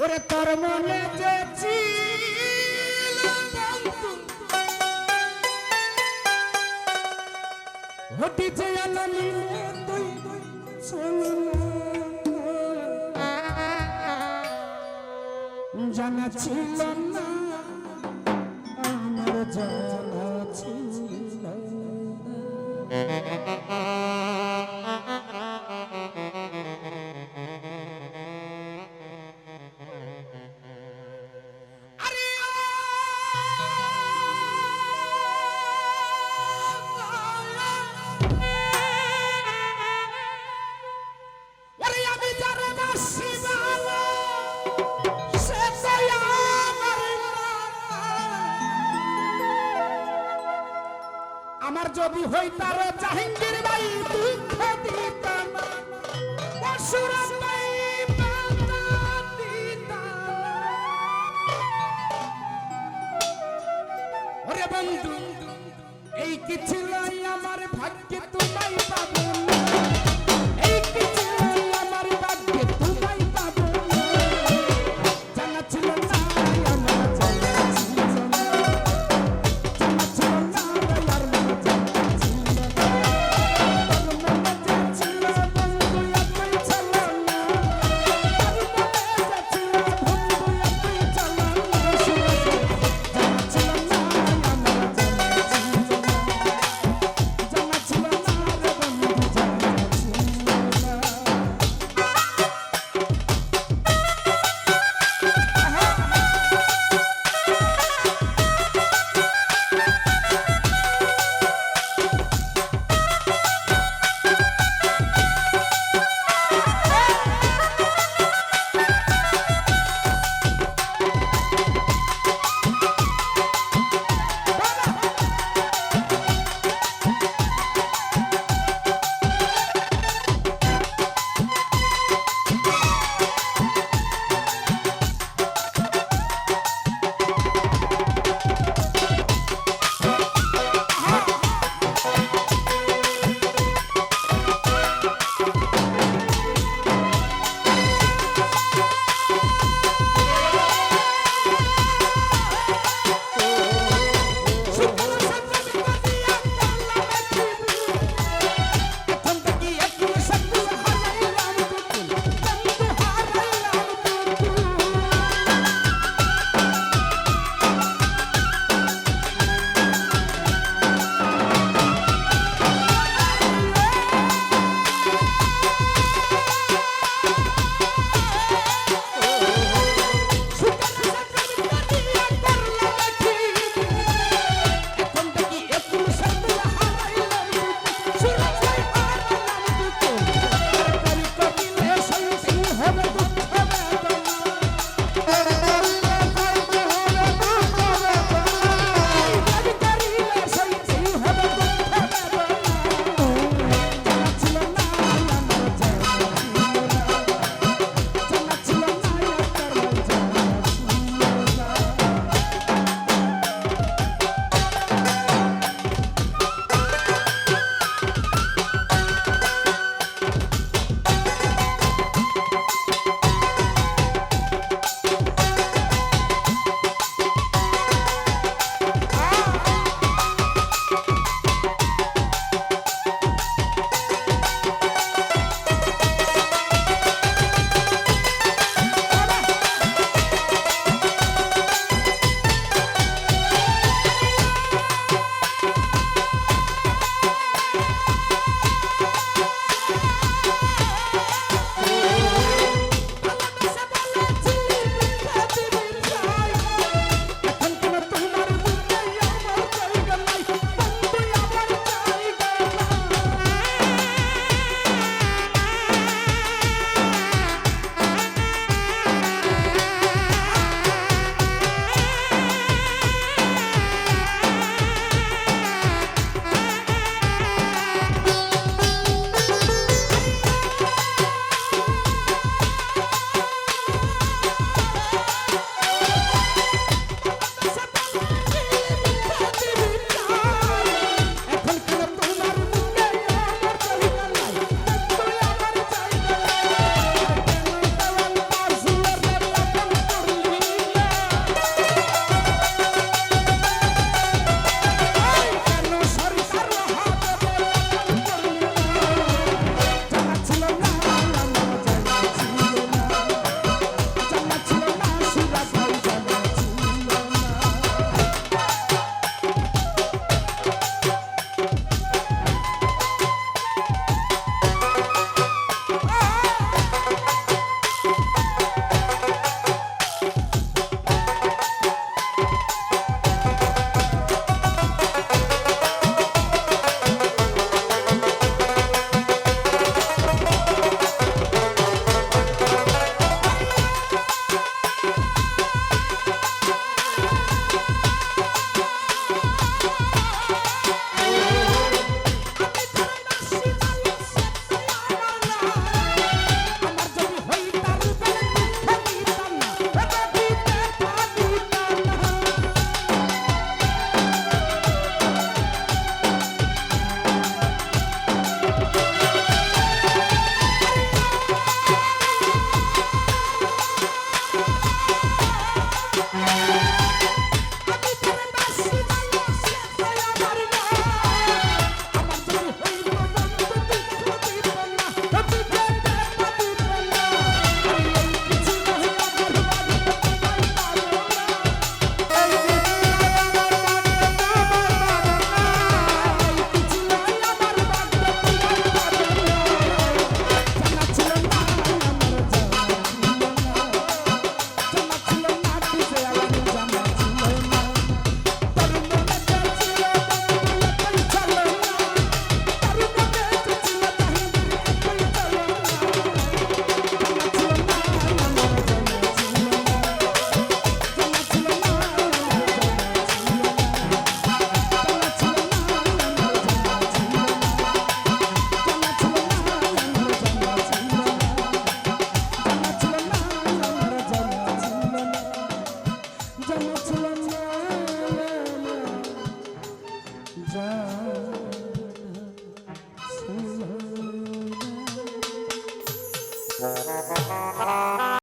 ওরে তোর মনে যে হটিছে আলো নিলে তুই চলো জানা ছিল না আমার যায় যদি হইতার জাহাঙ্গীর ভাই দুঃখ দিতাম পরশুরাম ভাই ওরে বন্ধু এই কি আমার ভাগ্যে Yes!